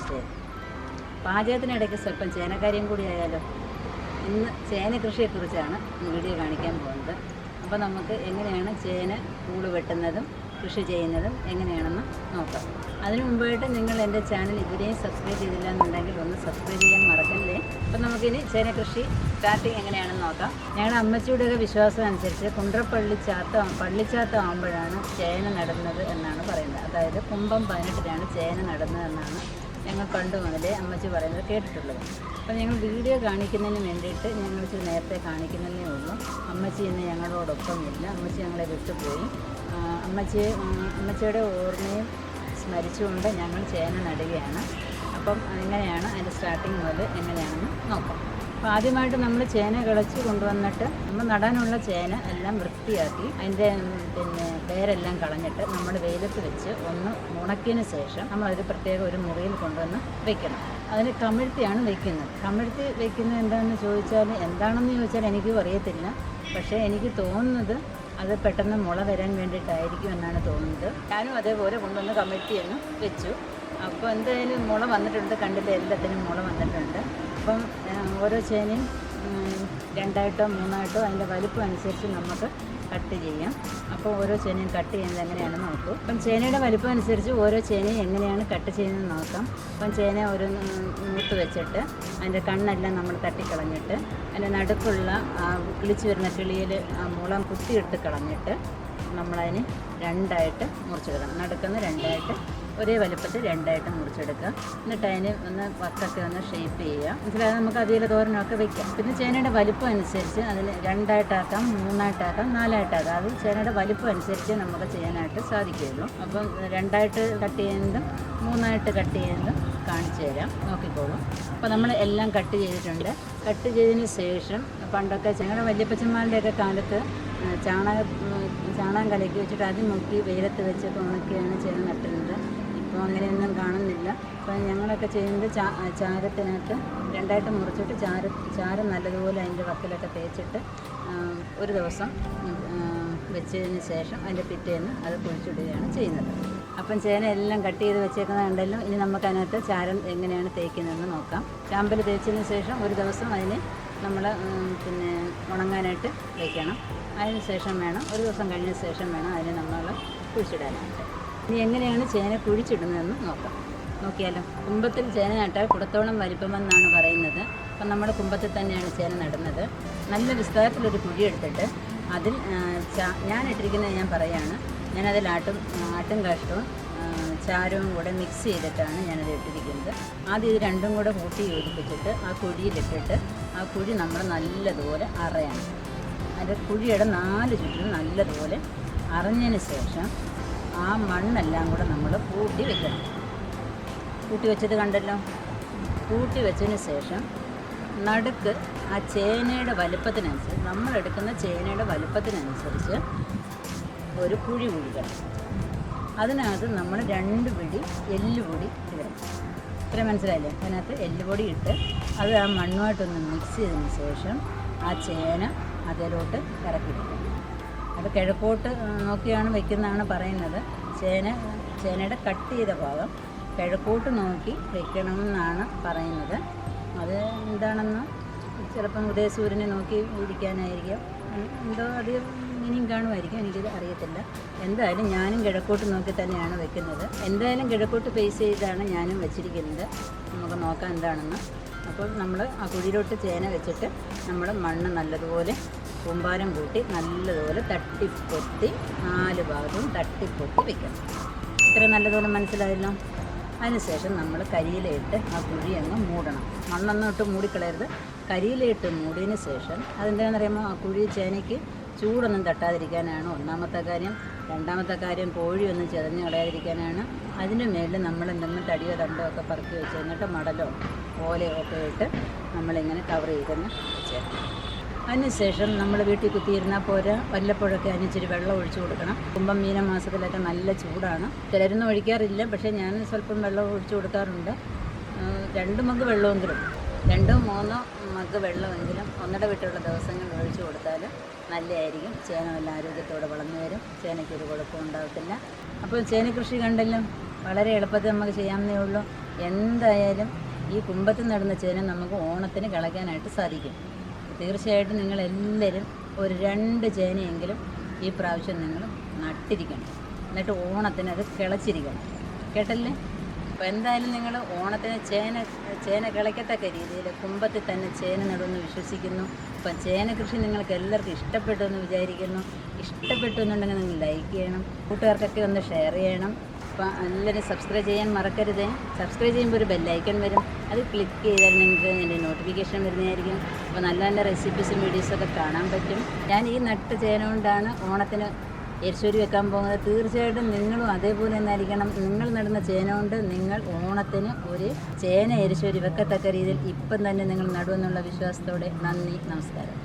Style പാചകത്തിനിടയ്ക്ക് സ്വല്പം ചേനക്കാര്യം കൂടി ആയാലോ? ഇന്ന് ചേന കൃഷിയെ കുറിച്ചാണ് വീഡിയോ കാണിക്കാൻ പോകുന്നത്. അപ്പോൾ നമുക്ക് എങ്ങനെയാണ് ചേന കൂട് വെട്ടുന്നതും കൃഷി ചെയ്യുന്നതും എങ്ങനെയാണെന്ന് നോക്കാം. അതിനു മുമ്പായിട്ട് നിങ്ങൾ എന്റെ ചാനൽ ഇതുവരെയും സബ്സ്ക്രൈബ് ചെയ്തില്ല എന്നുണ്ടെങ്കിൽ ഒന്ന് സബ്സ്ക്രൈബ് ചെയ്യാൻ മറക്കല്ലേ? അപ്പം നമുക്കിനി ചേന കൃഷി സ്റ്റാർട്ടിങ് എങ്ങനെയാണെന്ന് നോക്കാം. ഞങ്ങളുടെ അമ്മച്ചിയുടെയൊക്കെ വിശ്വാസം അനുസരിച്ച് കുണ്ട്രപ്പള്ളി ചാത്ത പള്ളിച്ചാത്ത ആകുമ്പോഴാണ് ചേന നടുന്നത് എന്നാണ് പറയുന്നത്. അതായത് കുംഭം പതിനെട്ടിലാണ് ചേന നടുന്നത് എന്നാണ് ഞങ്ങൾ പണ്ട് മുതലേ അമ്മച്ചി പറയുന്നത് കേട്ടിട്ടുള്ളത്. അപ്പോൾ ഞങ്ങൾ വീഡിയോ കാണിക്കുന്നതിന് വേണ്ടിയിട്ട് ഞങ്ങൾ ഇച്ചിരി നേരത്തെ കാണിക്കുന്നതേ ഉള്ളൂ. അമ്മച്ചി ഇന്ന് ഞങ്ങളോടൊപ്പം ഇല്ല. അമ്മച്ചി ഞങ്ങളെ വിട്ടുപോയി. അമ്മച്ചിയെ അമ്മച്ചിയുടെ ഓർമ്മയും സ്മരിച്ചുകൊണ്ട് ഞങ്ങൾ ചേന നടുകയാണ്. അപ്പം എങ്ങനെയാണ് അതിന്റെ സ്റ്റാർട്ടിങ് മുതൽ എങ്ങനെയാണെന്ന് നോക്കാം. അപ്പോൾ ആദ്യമായിട്ട് നമ്മൾ ചേന കിളച്ച് കൊണ്ടുവന്നിട്ട് നമ്മൾ നടാനുള്ള ചേന എല്ലാം വൃത്തിയാക്കി അതിന്റെ പിന്നെ വേരെല്ലാം കളഞ്ഞിട്ട് നമ്മൾ വെയിലത്ത് വെച്ച് ഒന്ന് ഉണക്കിയതിന് ശേഷം നമ്മൾ അതിൽ പ്രത്യേക ഒരു മുറിയിൽ കൊണ്ടുവന്ന് വെക്കണം. അതിന് കമിഴ്ത്തിയാണ് വെക്കുന്നത്. കമിഴ്ത്തി വെക്കുന്നത് എന്താണെന്ന് ചോദിച്ചാൽ എന്താണെന്ന് ചോദിച്ചാൽ എനിക്കും അറിയത്തില്ല. പക്ഷേ എനിക്ക് തോന്നുന്നത് അത് പെട്ടെന്ന് മുള വരാൻ വേണ്ടിയിട്ടായിരിക്കും എന്നാണ് തോന്നുന്നത്. ഞാനും അതേപോലെ കൊണ്ടുവന്ന് കമിഴ്ത്തി എന്ന് വെച്ചു. അപ്പോൾ എന്തായാലും മുള വന്നിട്ടുണ്ട്. കണ്ടില്ല? എല്ലാത്തിനും മുള വന്നിട്ടുണ്ട്. അപ്പം ഓരോ ചേനയും രണ്ടായിട്ടോ മൂന്നായിട്ടോ അതിന്റെ വലുപ്പം അനുസരിച്ച് നമുക്ക് കട്ട് ചെയ്യാം. അപ്പോൾ ഓരോ ചേനയും കട്ട് ചെയ്യുന്നത് എങ്ങനെയാണെന്ന് നോക്കൂ. അപ്പം ചേനയുടെ വലുപ്പം അനുസരിച്ച് ഓരോ ചേനയും എങ്ങനെയാണ് കട്ട് ചെയ്യുന്നത് നോക്കാം. അപ്പം ചേന ഒരു നൂത്ത് വെച്ചിട്ട് അതിന്റെ കണ്ണെല്ലാം നമ്മൾ തട്ടിക്കളഞ്ഞിട്ട് അതിന്റെ നടുക്കുള്ള കിളിച്ച് വരുന്ന കിളിയിൽ മുളം കുത്തിയിട്ട് കളഞ്ഞിട്ട് നമ്മളതിന് രണ്ടായിട്ട് മുറിച്ചെടുക്കണം നടുക്കുന്ന രണ്ടായിട്ട് ഒരേ വലുപ്പത്തിൽ രണ്ടായിട്ട് മുറിച്ചെടുക്കുക. എന്നിട്ട് അതിന് ഒന്ന് വക്കൊക്കെ ഒന്ന് ഷേപ്പ് ചെയ്യുക. മനസ്സിലായത് നമുക്ക് അവിയൽ തോരനൊക്കെ വെക്കാം. പിന്നെ ചേനയുടെ വലുപ്പം അനുസരിച്ച് അതിന് രണ്ടായിട്ടാക്കാം മൂന്നായിട്ടാക്കാം നാലായിട്ടാക്കാം. അത് ചേനയുടെ വലുപ്പം അനുസരിച്ച് നമുക്ക് ചെയ്യാനായിട്ട് സാധിക്കുകയുള്ളൂ. അപ്പം രണ്ടായിട്ട് കട്ട് ചെയ്യുന്നതും മൂന്നായിട്ട് കട്ട് ചെയ്യുന്നതും കാണിച്ചു തരാം. നോക്കിക്കോളൂ. അപ്പോൾ നമ്മൾ എല്ലാം കട്ട് ചെയ്തിട്ടുണ്ട്. കട്ട് ചെയ്തതിന് ശേഷം പണ്ടൊക്കെ ഞങ്ങളുടെ വല്യപ്പച്ചന്മാരുടെയൊക്കെ കാലത്ത് ചാണക ചാണകം കലക്കി വെച്ചിട്ട് അത് മുക്കി വെയിലത്ത് വെച്ചൊക്കെ ഉണക്കിയാണ് ചേന നട്ടുന്നത്. ഇപ്പോൾ അങ്ങനെയൊന്നും കാണുന്നില്ല. അപ്പോൾ ഞങ്ങളൊക്കെ ചെയ്യുന്നത് ചാ ചാരത്തിനകത്ത് രണ്ടായിട്ട് മുറിച്ചിട്ട് ചാര ചാരം നല്ലതുപോലെ അതിന്റെ വക്കിലൊക്കെ തേച്ചിട്ട് ഒരു ദിവസം വെച്ചതിന് ശേഷം അതിന്റെ പിറ്റേന്ന് അത് കുഴിച്ചിടുകയാണ് ചെയ്യുന്നത്. അപ്പം ചേന എല്ലാം കട്ട് ചെയ്ത് വെച്ചേക്കുന്നത് കണ്ടല്ലോ. ഇനി നമുക്കതിനകത്ത് ചാരം എങ്ങനെയാണ് തേക്കുന്നതെന്ന് നോക്കാം. ചാമ്പൽ തേച്ചതിന് ശേഷം ഒരു ദിവസം അതിന് നമ്മൾ പിന്നെ ഉണങ്ങാനായിട്ട് വയ്ക്കണം അതിന് ശേഷം വേണം ഒരു ദിവസം കഴിഞ്ഞ ശേഷം വേണം അതിനെ നമ്മൾ കുഴിച്ചിടാനായിട്ട്. ഇനി എങ്ങനെയാണ് ചേന കുഴിച്ചിടുന്നതെന്ന് നോക്കാം. നോക്കിയാലോ കുമ്പത്തിൽ ചേന നട്ടാൽ കുടത്തോളം വലിപ്പമെന്നാണ് പറയുന്നത്. അപ്പം നമ്മുടെ കുമ്പത്തിൽ തന്നെയാണ് ചേന നടുന്നത്. നല്ല വിസ്താരത്തിലൊരു കുഴി എടുത്തിട്ട് അതിൽ ഞാൻ ഇട്ടിരിക്കുന്നത് ഞാൻ പറയാണ്. ഞാനതിൽ ആട്ടും ആട്ടും കാഷ്ടവും ചാരവും കൂടെ മിക്സ് ചെയ്തിട്ടാണ് ഞാനത് ഇട്ടിരിക്കുന്നത്. ആദ്യം ഇത് രണ്ടും കൂടെ കൂട്ടി യോജിപ്പിച്ചിട്ട് ആ കുഴിയിലിട്ടിട്ട് ആ കുഴി നമ്മൾ നല്ലതുപോലെ അറയണം. അതിന്റെ കുഴിയുടെ നാല് ചുറ്റിനും നല്ലതുപോലെ അറഞ്ഞതിന് ശേഷം ആ മണ്ണെല്ലാം കൂടെ നമ്മൾ കൂട്ടി വെക്കണം. കൂട്ടി വെച്ചത് കണ്ടല്ലോ? കൂട്ടി വെച്ചതിന് ശേഷം നടുക്ക് ആ ചേനയുടെ വലുപ്പത്തിനനുസരിച്ച് നമ്മളെടുക്കുന്ന ചേനയുടെ വലുപ്പത്തിനനുസരിച്ച് ഒരു കുഴി കുഴിക്കണം അതിനകത്ത് നമ്മൾ രണ്ട് പിടി എല്ലുപൊടി ഇടണം. ഇത്ര മനസ്സിലായില്ലേ? അതിനകത്ത് എല്ലുപൊടി ഇട്ട് അത് ആ മണ്ണുമായിട്ടൊന്ന് മിക്സ് ചെയ്തതിന് ശേഷം ആ ചേന അതിലോട്ട് ഇറക്കി അത് കിഴക്കോട്ട് നോക്കിയാണ് വെക്കുന്നതാണ് പറയുന്നത്. ചേന ചേനയുടെ കട്ട് ചെയ്ത ഭാഗം കിഴക്കോട്ട് നോക്കി വെക്കണം എന്നാണ് പറയുന്നത്. അത് എന്താണെന്ന് ചിലപ്പം ഉദയസൂര്യനെ നോക്കി ഇരിക്കാനായിരിക്കും. എന്തോ അധികം മീനിങ് കാണുമായിരിക്കും. എനിക്കിത് അറിയത്തില്ല. എന്തായാലും ഞാനും കിഴക്കോട്ട് നോക്കി തന്നെയാണ് വെക്കുന്നത്. എന്തായാലും കിഴക്കോട്ട് ഫേസ് ചെയ്താണ് ഞാനും വെച്ചിരിക്കുന്നത്. നമുക്ക് നോക്കാം എന്താണെന്ന്. അപ്പോൾ നമ്മൾ ആ കുഴിയിലോട്ട് ചേന വെച്ചിട്ട് നമ്മൾ മണ്ണ് നല്ലതുപോലെ കൂമ്പാരം കൂട്ടി നല്ലതുപോലെ തട്ടിപ്പൊത്തി നാല് ഭാഗത്തും തട്ടിപ്പൊത്തി വെക്കണം ഇത്ര നല്ലതുപോലെ മനസ്സിലായല്ലോ? അതിനുശേഷം നമ്മൾ കരിയിലയിട്ട് ആ കുഴി അങ്ങ് മൂടണം. മണ്ണൊന്നും ഇട്ട് മൂടിക്കളയരുത്. കരിയിലയിട്ട് മൂടിയതിന് ശേഷം അതെന്താണെന്ന് പറയുമ്പോൾ ആ കുഴി ചേനയ്ക്ക് ചൂടൊന്നും തട്ടാതിരിക്കാനാണ് ഒന്നാമത്തെ കാര്യം. രണ്ടാമത്തെ കാര്യം കോഴിയൊന്നും ചെതഞ്ഞ് കളയാതിരിക്കാനാണ്. അതിന്റെ മേളിൽ നമ്മൾ എന്തെങ്കിലും തടിയോ തണ്ടോ ഒക്കെ പറക്കി വെച്ച് എന്നിട്ട് മടലോ ഓലയോ ഒക്കെ ഇട്ട് നമ്മളിങ്ങനെ കവർ ചെയ്തെന്ന് വെച്ചേക്കണം. അതിനുശേഷം നമ്മൾ വീട്ടിൽ കുത്തിയിരുന്നാൽ പോരാ. വല്ലപ്പോഴൊക്കെ അതിന് ഇച്ചിരി വെള്ളം ഒഴിച്ചു കൊടുക്കണം. കുമ്പം മീന മാസത്തിലൊക്കെ നല്ല ചൂടാണ്. ചിലരൊന്നും ഒഴിക്കാറില്ല. പക്ഷേ ഞാൻ സ്വല്പം വെള്ളം ഒഴിച്ചു കൊടുക്കാറുണ്ട്. രണ്ട് മഗ് വെള്ളമെങ്കിലും രണ്ടോ മൂന്നോ മഗ് വെള്ളമെങ്കിലും ഒന്നട വിട്ടുള്ള ദിവസങ്ങളിൽ ഒഴിച്ചു കൊടുത്താൽ നല്ലതായിരിക്കും. ചേന നല്ല ആരോഗ്യത്തോടെ വളർന്നു വരും. ചേനയ്ക്കൊരു കുഴപ്പം ഉണ്ടാകത്തില്ല അപ്പോൾ ചേന കൃഷി കണ്ടല്ലോ. വളരെ എളുപ്പത്തിൽ നമുക്ക് ചെയ്യാവുന്നേ ഉള്ളൂ. എന്തായാലും ഈ കുമ്പത്തിൽ നടന്ന ചേന നമുക്ക് ഓണത്തിന് കളയ്ക്കാനായിട്ട് സാധിക്കും. തീർച്ചയായിട്ടും നിങ്ങളെല്ലാവരും ഒരു രണ്ട് ചേനയെങ്കിലും ഈ പ്രാവശ്യം നിങ്ങൾ നട്ടിരിക്കണം. എന്നിട്ട് ഓണത്തിന് അത് കിളച്ചിരിക്കണം. കേട്ടല്ലേ? അപ്പോൾ എന്തായാലും നിങ്ങൾ ഓണത്തിന് ചേന ചേന കിളയ്ക്കത്തക്ക രീതിയിൽ കുമ്പത്തിൽ തന്നെ ചേന നടുമെന്ന് വിശ്വസിക്കുന്നു. അപ്പം ചേന കൃഷി നിങ്ങൾക്ക് എല്ലാവർക്കും ഇഷ്ടപ്പെട്ടു എന്ന് വിചാരിക്കുന്നു. ഇഷ്ടപ്പെട്ടു എന്നുണ്ടെങ്കിൽ നിങ്ങൾ ലൈക്ക് ചെയ്യണം. കൂട്ടുകാർക്കൊക്കെ ഒന്ന് ഷെയർ ചെയ്യണം. അപ്പം എല്ലാവരും സബ്സ്ക്രൈബ് ചെയ്യാൻ മറക്കരുത്. സബ്സ്ക്രൈബ് ചെയ്യുമ്പോൾ ഒരു ബെല്ലൈക്കൺ വരും. അത് ക്ലിക്ക് ചെയ്താൽ നിങ്ങൾക്ക് എന്റെ നോട്ടിഫിക്കേഷൻ വരുന്നതായിരിക്കും. അപ്പോൾ നല്ല നല്ല റെസിപ്പീസും വീഡിയോസൊക്കെ കാണാൻ പറ്റും. ഞാൻ ഈ നട്ട് ചേന കൊണ്ടാണ് ഓണത്തിന് എരിശ്ശേരി വെക്കാൻ പോകുന്നത് തീർച്ചയായിട്ടും നിങ്ങളും അതേപോലെ തന്നെ ആയിരിക്കണം നിങ്ങൾ നടുന്ന ചേന കൊണ്ട് നിങ്ങൾ ഓണത്തിന് ഒരു ചേന എരിശ്ശേരി വെക്കത്തക്ക രീതിയിൽ ഇപ്പം തന്നെ നിങ്ങൾ നടുമെന്നുള്ള വിശ്വാസത്തോടെ നന്ദി നമസ്കാരം.